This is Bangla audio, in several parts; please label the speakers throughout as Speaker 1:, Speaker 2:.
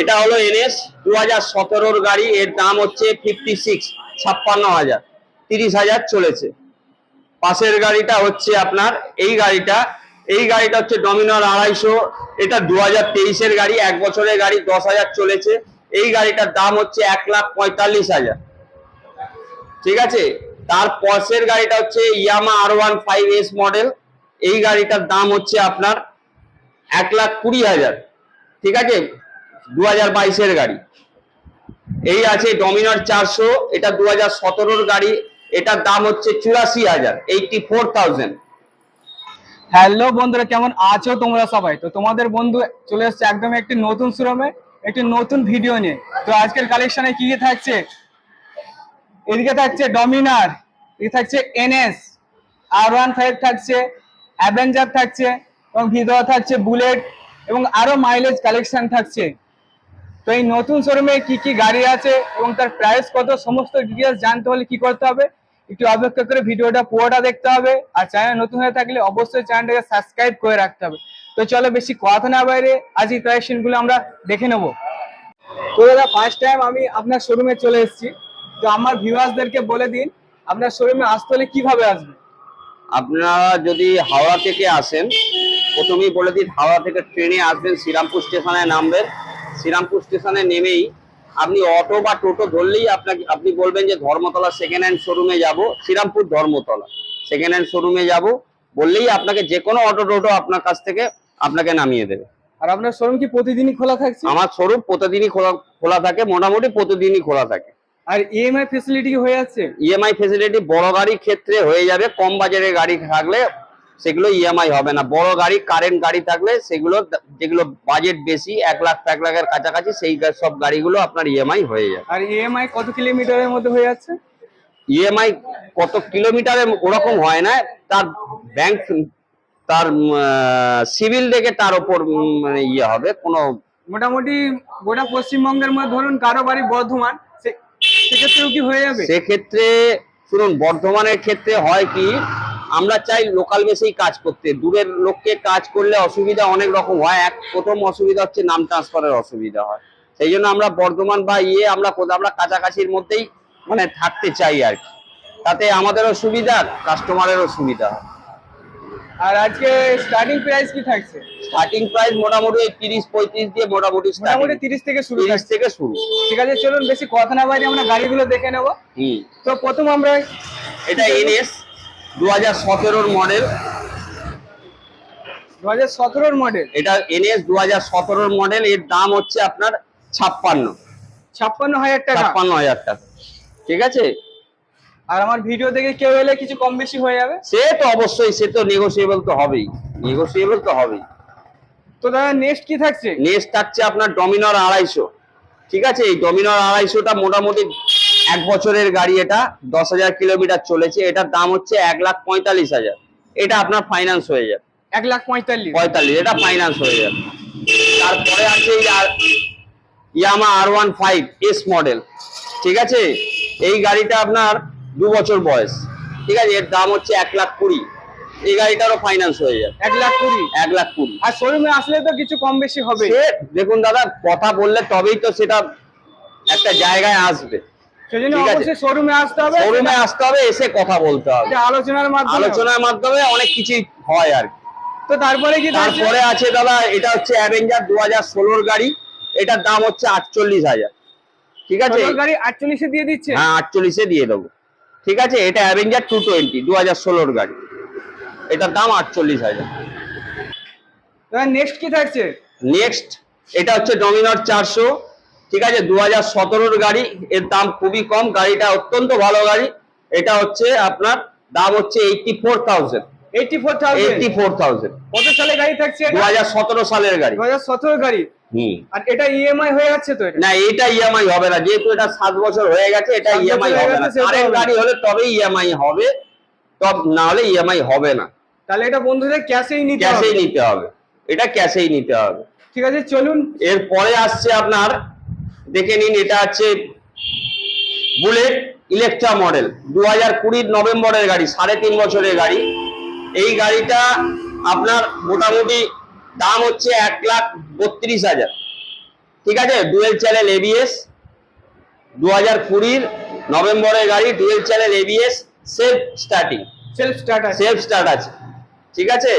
Speaker 1: এটা হলো এনএস দু হাজার সতেরোর গাড়ি, এর দাম হচ্ছে ফিফটি সিক্স ছাপ্পান্ন হাজার, তিরিশ হাজার চলেছে। পাশের গাড়িটা হচ্ছে আপনার, এই গাড়িটা এই গাড়িটা হচ্ছে ডমিনার আড়াইশো, এটা দু হাজার তেইশের গাড়ি, এক বছরের গাড়ি দশ হাজার চলেছে, এই গাড়িটার দাম হচ্ছে এক লাখ পঁয়তাল্লিশ হাজার। ঠিক আছে? তার পাশের গাড়িটা হচ্ছে Yamaha R one five S model, এই গাড়িটার দাম হচ্ছে আপনার এক লাখ কুড়ি হাজার। ঠিক আছে? দু হাজার গাড়ি। এই আছে ডমিনার চারশো, এটা দু হাজার গাড়ি, এটার দাম হচ্ছে চুরাশি হাজার এইটি ফোর থাউজেন্ড।
Speaker 2: হ্যালো বন্ধুরা, কেমন আছো তোমরা সবাই? তো তোমাদের বন্ধু চলে এসেছে একদম একটি নতুন শোরুমে, একটি নতুন ভিডিও নিয়ে। তো আজকের কালেকশনে কি কি থাকছে? এদিকে থাকছে ডমিনার, এদিকে থাকছে এনএস, আর ওয়ান ফাইভ থাকছে, অ্যাভেঞ্জার থাকছে, এবং ভিতরে থাকছে বুলেট এবং আরও মাইলেজ কালেকশন থাকছে। তো এই নতুন শোরুমে কি কি গাড়ি আছে এবং তার প্রাইস কত, সমস্ত ডিটেলস জানতে হলে কি করতে হবে? একটু অপেক্ষা করে ভিডিওটা পুরোটা দেখতে হবে। আর চ্যানেল নতুন হয়ে থাকলে অবশ্যই চ্যানেলটাকে সাবস্ক্রাইব করে রাখতে হবে। তো চলো বেশি কথা না বাইরে আজ এই কালেকশনগুলো আমরা দেখে নেব। তো দাদা ফার্স্ট টাইম আমি আপনার শোরুমে চলে এসেছি। তো আমার ভিউয়ার্সদেরকে বলে দিন, আপনার শোরুমে আসতে হলে কীভাবে আসবে?
Speaker 1: আপনারা যদি হাওড়া থেকে আসেন প্রথমেই বলে দিন হাওড়া থেকে ট্রেনে আসবেন শ্রীরামপুর স্টেশনে নামবেন। শ্রীরামপুর স্টেশনে নেমেই আপনি অটো বা টোটো ধরলেই আপনাকে আপনি বলবেন যে ধর্মতলা সেকেন্ড হ্যান্ড শোরুমে যাব শ্রীরামপুর ধর্মতলা সেকেন্ড হ্যান্ড শোরুমে যাব। বললেই আপনাকে যে কোনো অটো টোটো আপনার কাছ থেকে আপনাকে নামিয়ে দেবে।
Speaker 2: আর আপনার শোরুম কি প্রতিদিনই খোলা থাকছে?
Speaker 1: আমার শোরুম প্রতিদিনই খোলা খোলা থাকে মোটামুটি প্রতিদিনই খোলা থাকে।
Speaker 2: আর ইএমআই ফেসিলিটি হয়ে যাচ্ছে
Speaker 1: ইএমআই ফেসিলিটি বড় গাড়ির ক্ষেত্রে হয়ে যাবে কম বাজারের গাড়ি থাকলে সেগুলো ইএমআই হবে না। বড় গাড়ি কারেন্ট গাড়ি থাকলে সেগুলো যেগুলো বাজেট বেশি এক লাখ এক লাখের কাছাকাছি সেই সব গাড়িগুলো আপনার ইএমআই হয়ে যাবে।
Speaker 2: আর ইএমআই কত কিলোমিটারের মধ্যে হয়ে যাচ্ছে?
Speaker 1: ইএমআই কত কিলোমিটারে ওরকম হয় না। তার ব্যাংক তার সিভিল দেখে তার ওপর মানে ইয়ে হবে কোনো
Speaker 2: মোটামুটি গোটা পশ্চিমবঙ্গের মধ্যে ধরুন কারও বাড়ি বর্ধমান সে- সেক্ষেত্রেও কি হয়ে যাবে?
Speaker 1: সেক্ষেত্রে শুনুন বর্ধমানের ক্ষেত্রে হয় কি আমরা চাই লোকাল বেসেই কাজ করতে। দূরের লোককে কাজ করলে অসুবিধা অনেক রকম হয়। এক প্রথম অসুবিধা হচ্ছে নাম ট্রান্সফারের অসুবিধা হয়। সেই জন্য আমরা বর্ধমান বা ইয়ে আমরা আমরা কাছাকাছির মধ্যেই মানে থাকতে চাই আর কি। তাতে আমাদেরও সুবিধা কাস্টমারেরও সুবিধা হয়।
Speaker 2: আর আজকে স্টার্টিং প্রাইস কি থাকছে?
Speaker 1: স্টার্টিং প্রাইস মোটামুটি তিরিশ পঁয়ত্রিশ দিয়ে মোটামুটি
Speaker 2: মোটামুটি তিরিশ থেকে শুরু
Speaker 1: তিরিশ থেকে শুরু।
Speaker 2: ঠিক আছে চলুন বেশি কথা না বাইরে আমরা গাড়িগুলো দেখে নেব। তো প্রথম আমরা
Speaker 1: এটা এনএস দু হাজার সতেরোর মডেল।
Speaker 2: দু হাজার সতেরোর মডেল?
Speaker 1: এটা এনএস দু হাজার সতেরোর মডেল এর দাম হচ্ছে আপনার ছাপ্পান্ন।
Speaker 2: ছাপ্পান্ন হাজার টাকা?
Speaker 1: ছাপ্পান্ন হাজার টাকা। ঠিক আছে?
Speaker 2: আর আমার ভিডিও দেখে কেউ এলে কিছু কম বেশি হয়ে যাবে?
Speaker 1: সে তো অবশ্যই সে তো নেগোসিয়েবল তো হবেই। নেগোসিয়েবল তো হবেই।
Speaker 2: তো দাদা নেক্সট কি থাকছে?
Speaker 1: নেক্সট থাকছে আপনার ডমিনার আড়াইশো। ঠিক আছে? এই ডমিনার আড়াইশোটা মোটামুটি এক বছরের গাড়ি এটা দশ হাজার কিলোমিটার চলেছে এটার দাম হচ্ছে এক লাখ পঁয়তাল্লিশ হাজার। এটা আপনার ফাইন্যান্স হয়ে যাবে।
Speaker 2: এক লাখ পঁয়তাল্লিশ।
Speaker 1: পঁয়তাল্লিশ এটা ফাইন্যান্স হয়ে যাবে। তারপরে আছে Yamaha R one five S model ঠিক আছে? এই গাড়িটা আপনার দু বছর বয়স। ঠিক আছে? এর দাম হচ্ছে এক লাখ কুড়ি। এই গাড়িটারও ফাইন্যান্স হয়ে যাবে।
Speaker 2: এক লাখ কুড়ি?
Speaker 1: এক লাখ কুড়ি।
Speaker 2: আর শোরুমে আসলে তো কিছু কম বেশি হবে।
Speaker 1: দেখুন দাদা কথা বললে তবেই তো সেটা একটা জায়গায় আসবে।
Speaker 2: সেজন্য অবশ্যই শোরুমে আসতে হবে।
Speaker 1: শোরুমে আসতে হবে এসে কথা বলতে হবে।
Speaker 2: আলোচনার মাধ্যমে
Speaker 1: আলোচনার মাধ্যমে অনেক কিছুই হয় আর
Speaker 2: তো তারপরে কি
Speaker 1: তারপরে আছে দাদা এটা হচ্ছে অ্যাভেঞ্জার দু হাজার ষোলোর গাড়ি। এটার দাম হচ্ছে আটচল্লিশ হাজার। ঠিক আছে?
Speaker 2: গাড়ি আটচল্লিশে দিয়ে দিচ্ছে?
Speaker 1: হ্যাঁ আটচল্লিশে দিয়ে দেবো। ঠিক আছে? এটা অ্যাভেঞ্জার টু টোয়েন্টি দু হাজার ষোলোর গাড়ি। এটার দাম আটচল্লিশ হাজার।
Speaker 2: নেক্সট কি থাকছে?
Speaker 1: নেক্সট এটা হচ্ছে ডমিনার চারশো। ঠিক আছে দু হাজার গাড়ি এর দাম খুবই কম গাড়িটা অত্যন্ত ভালো গাড়ি এটা হচ্ছে আপনার দাম হচ্ছে এইটটি ফোর থাউজেন্ড
Speaker 2: কত সালে গাড়ি থাকছে
Speaker 1: দু হাজার সতেরো সালের গাড়ি।
Speaker 2: দু হাজার সতেরো গাড়ি আর এটা ইএমআই হয়ে যাচ্ছে তো
Speaker 1: না এটা ইএমআই হবে না যেহেতু এটা সাত বছর হয়ে গেছে এটা ইএমআই হবে না। কারেন্ট গাড়ি হলে ইএমআই হবে তব না হলে ইএমআই হবে না।
Speaker 2: তাহলে এটা বন্ধুদের ক্যাশেই নিতে
Speaker 1: ক্যাশেই নিতে হবে। এটা ক্যাশেই নিতে হবে।
Speaker 2: ঠিক আছে চলুন।
Speaker 1: এরপরে আসছে আপনার দেখে নিন এটা হচ্ছে বুলেট ইলেকট্রা মডেল দু হাজার কুড়ির নভেম্বরের গাড়ি সাড়ে তিন বছরের গাড়ি। এই গাড়িটা আপনার মোটামুটি দাম হচ্ছে এক লাখ বত্রিশ হাজার। ঠিক আছে? ডুয়েল চ্যানেল এবিএস দু হাজার কুড়ির নভেম্বরের গাড়ি dual channel ABS self starting.
Speaker 2: Self start
Speaker 1: self start আছে। ঠিক আছে?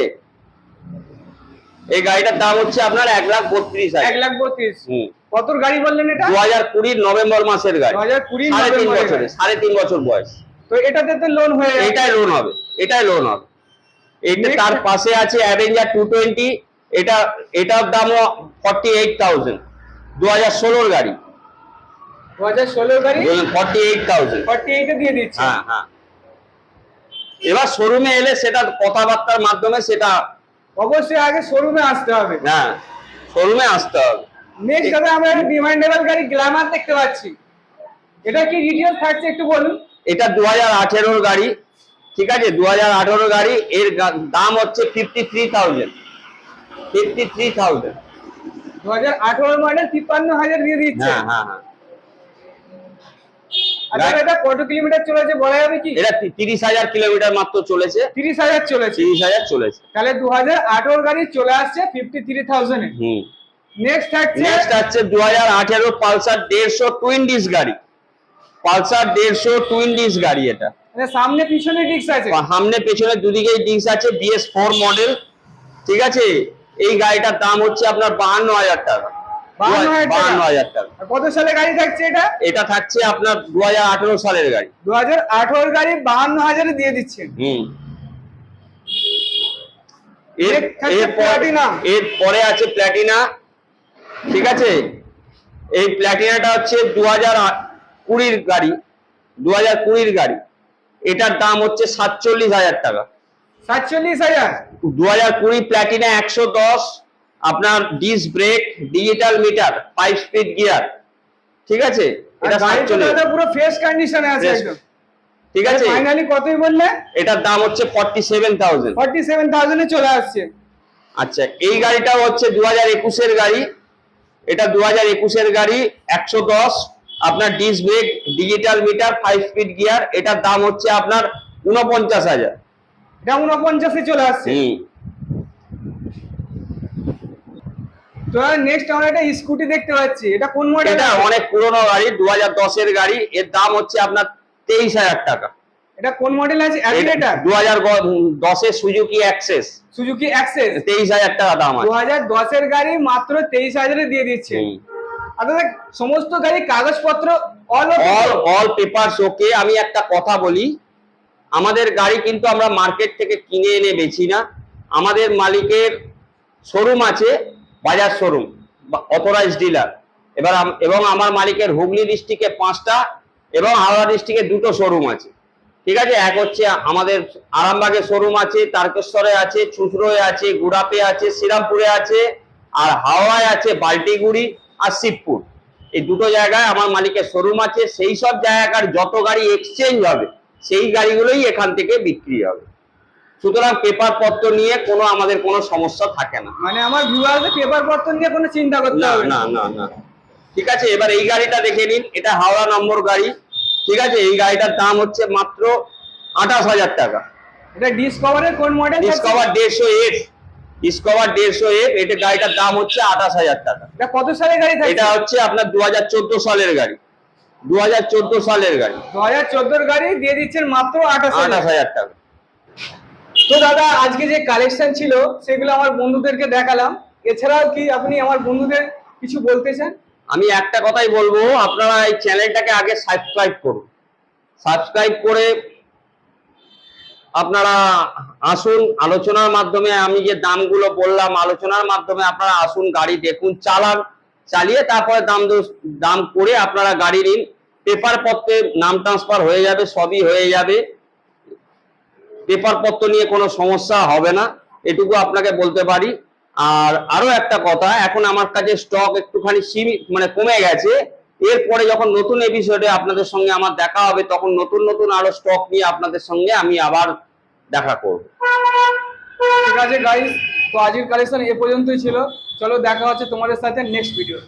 Speaker 1: এই গাড়িটার দাম হচ্ছে আপনার এক লাখ বত্রিশ
Speaker 2: এক লাখ বত্রিশ।
Speaker 1: হুম।
Speaker 2: কত গাড়ি বললেন এটা?
Speaker 1: দু হাজার কুড়ির নভেম্বর মাসের গাড়ি।
Speaker 2: দু হাজার কুড়ি
Speaker 1: সাড়ে তিন
Speaker 2: গাড়ি।
Speaker 1: সাড়ে তিন বছর বয়স।
Speaker 2: তো এটাতে তো লোন হয়ে
Speaker 1: এটাই লোন হবে এটাই লোন হবে। এটা তার পাশে আছে অ্যাভেঞ্জার টু টোয়েন্টি এটা এটার দামও ফর্টি এইট থাউজেন্ড দু হাজার ষোলোর গাড়ি।
Speaker 2: দু হাজার ষোলোর গাড়ি?
Speaker 1: ফর্টি এইট থাউজেন্ড
Speaker 2: ফর্টি এইটে দিয়ে দিচ্ছে।
Speaker 1: হ্যাঁ হ্যাঁ। এবার শোরুমে এলে সেটা কথাবার্তার মাধ্যমে সেটা
Speaker 2: অবশ্যই আগে শোরুমে আসতে হবে।
Speaker 1: হ্যাঁ শোরুমে আসতে হবে।
Speaker 2: নেক্সট দাদা আমরা একটা ডিমান্ডেবল গাড়ি গ্ল্যামার দেখতে পাচ্ছি। এটা কি ডিটেলস থাকছে একটু বলুন?
Speaker 1: এটা দু হাজার গাড়ি ঠিক আছে? দু হাজার আঠেরো গাড়ি এর দাম হচ্ছে fifty three thousand fifty three thousand
Speaker 2: দু হাজার আঠারো মডেল তিপ্পান্ন হাজার দিয়ে দিচ্ছে।
Speaker 1: হ্যাঁ হ্যাঁ হ্যাঁ।
Speaker 2: এটা কত কিলোমিটার চলেছে বলা যাবে কি?
Speaker 1: এটা তিরিশ হাজার কিলোমিটার মাত্র চলেছে।
Speaker 2: তিরিশ হাজার চলেছে।
Speaker 1: তিরিশ হাজার চলেছে।
Speaker 2: তাহলে দু হাজার আঠারো গাড়ি চলে আসছে ফিফটি থ্রি থাউজেন্ডে
Speaker 1: হুম।
Speaker 2: নেক্সট থাকছে
Speaker 1: নেক্সট আছে দু হাজার আঠেরো পালসার দেড়শো টুইন ডিস গাড়ি। পালসার দেড়শো টুইন ডিস গাড়ি এটা।
Speaker 2: মানে সামনে পিছনে ডিস্ক আছে।
Speaker 1: সামনে পেছনে দুদিকেই আছে বিএস ফোর মডেল ঠিক আছে? এই গাড়িটার দাম হচ্ছে আপনার বাহান্ন হাজার টাকা? বাহান্ন হাজার টাকা।
Speaker 2: কত সালে গাড়ি থাকছে এটা?
Speaker 1: এটা থাকছে আপনার দু সালের গাড়ি।
Speaker 2: দু হাজার গাড়ি বাহান্ন হাজারে দিয়ে দিচ্ছেন।
Speaker 1: হুম। এর পরে আছে প্ল্যাটিনা ঠিক আছে? এই প্ল্যাটিনাটা হচ্ছে দু হাজার কুড়ির গাড়ি। দু হাজার কুড়ির গাড়ি। এটার দাম হচ্ছে সাতচল্লিশ হাজার টাকা।
Speaker 2: সাতচল্লিশ হাজার?
Speaker 1: দু হাজার কুড়ি প্ল্যাটিনা একশো দশ। আপনার disc brake digital meter five speed gear ঠিক আছে? এটা
Speaker 2: পুরো ফ্রেশ কন্ডিশনে আছে একদম।
Speaker 1: ঠিক আছে?
Speaker 2: ফাইনালি কতই বললে?
Speaker 1: এটার দাম হচ্ছে forty seven thousand
Speaker 2: forty seven থাউজেন্ডে চলে আসছে।
Speaker 1: আচ্ছা এই গাড়িটাও হচ্ছে দু হাজার একুশের গাড়ি। এটা দু হাজার একুশের গাড়ি একশো দশ। আপনার disc brake digital meter five speed gear এটার দাম হচ্ছে আপনার উনপঞ্চাশ হাজার।
Speaker 2: এটা উনপঞ্চাশে চলে আসছে।
Speaker 1: হুম।
Speaker 2: তো নেক্সট আমরা একটা স্কুটি দেখতে পাচ্ছি। এটা কোন মডেল
Speaker 1: এটা অনেক পুরনো গাড়ি দু হাজার গাড়ি। এর দাম হচ্ছে আপনার তেইশ হাজার টাকা।
Speaker 2: এটা কোন মডেল আছে? অ্যাভিনেটার
Speaker 1: দু হাজার সুজুকি অ্যাক্সেস
Speaker 2: সুজুকি অ্যাক্সেস
Speaker 1: তেইশ হাজার টাকা দাম আছে।
Speaker 2: হাজার দশের গাড়ি মাত্র তেইশ হাজারে দিয়ে দিচ্ছে।
Speaker 1: হুম।
Speaker 2: সমস্ত গাড়ি কাগজপত্র all
Speaker 1: all all papers okay আমি একটা কথা বলি আমাদের গাড়ি কিন্তু আমরা মার্কেট থেকে কিনে এনে বেচি না। আমাদের মালিকের শোরুম আছে। বাজার শোরুম অথরাইজ ডিলার এবার এবং আমার মালিকের হুগলি ডিস্ট্রিক্টে পাঁচটা এবং হাওড়া ডিস্ট্রিক্টে দুটো শোরুম আছে। ঠিক আছে? এক হচ্ছে আমাদের আরামবাগে শোরুম আছে, তারকেশ্বরে আছে, চুচড়োয় আছে, গুড়াপে আছে, শ্রীরামপুরে আছে, আর হাওড়ায় আছে বাল্টিগুড়ি আর শিবপুর। এই দুটো জায়গায় আমার মালিকের শোরুম আছে। সেই সব জায়গার যত গাড়ি এক্সচেঞ্জ হবে, সেই গাড়িগুলোই এখান থেকে বিক্রি হবে। সুতরাং পেপার পত্র নিয়ে কোনো আমাদের কোনো সমস্যা থাকে না।
Speaker 2: মানে আমার ভিউয়ারদের পেপার পত্র নিয়ে কোনো চিন্তা করতে হবে
Speaker 1: না। না না ঠিক আছে এবার এই গাড়িটা দেখে নিন এটা হাওড়া নম্বর গাড়ি। ঠিক আছে এই গাড়িটার দাম হচ্ছে মাত্র আঠাশ হাজার টাকা।
Speaker 2: এটা ডিসকভারের কোন মডেল
Speaker 1: ডিসকভার দেড়শো এফ। ডিসকভার দেড়শো এফ এটা গাড়িটার দাম হচ্ছে আঠাশ হাজার টাকা।
Speaker 2: এটা কত সালে গাড়ি
Speaker 1: থাকে
Speaker 2: এটা
Speaker 1: হচ্ছে আপনার দু হাজার চোদ্দ সালের গাড়ি। দু হাজার চোদ্দ সালের গাড়ি।
Speaker 2: দু হাজার চোদ্দোর গাড়ি দিয়ে দিচ্ছেন মাত্র আঠাশ
Speaker 1: হাজার টাকা।
Speaker 2: তো দাদা, আজকে যে কালেকশন ছিল, সেগুলো আমার বন্ধুদেরকে দেখালাম। এছাড়াও কি আপনি আমার বন্ধুদের কিছু বলতে চান?
Speaker 1: আমি একটা কথাই বলব, আপনারা এই চ্যানেলটাকে আগে সাবস্ক্রাইব করুন। সাবস্ক্রাইব করে আপনারা আসুন, আলোচনার মাধ্যমে আমি যে দামগুলো বললাম, আলোচনার মাধ্যমে আপনারা আসুন, গাড়ি দেখুন, চালান, চালিয়ে তারপরে দাম দাম করে আপনারা গাড়ি নিন। পেপার পত্রে নাম ট্রান্সফার হয়ে যাবে, সবই হয়ে যাবে। পেপার পত্র নিয়ে কোনো সমস্যা হবে না, এটুকু আপনাকে বলতে পারি। আর আরও একটা কথা, এখন আমার কাছে স্টক একটুখানি সীমিত মানে কমে গেছে। এরপরে যখন নতুন এপিসোডে আপনাদের সঙ্গে আমার দেখা হবে, তখন নতুন নতুন আরও স্টক নিয়ে আপনাদের সঙ্গে আমি আবার দেখা করব।
Speaker 2: ঠিক আছে গাইস তো আজকের কালেকশন এ পর্যন্তই ছিল। চলো দেখা হচ্ছে তোমাদের সাথে নেক্সট ভিডিও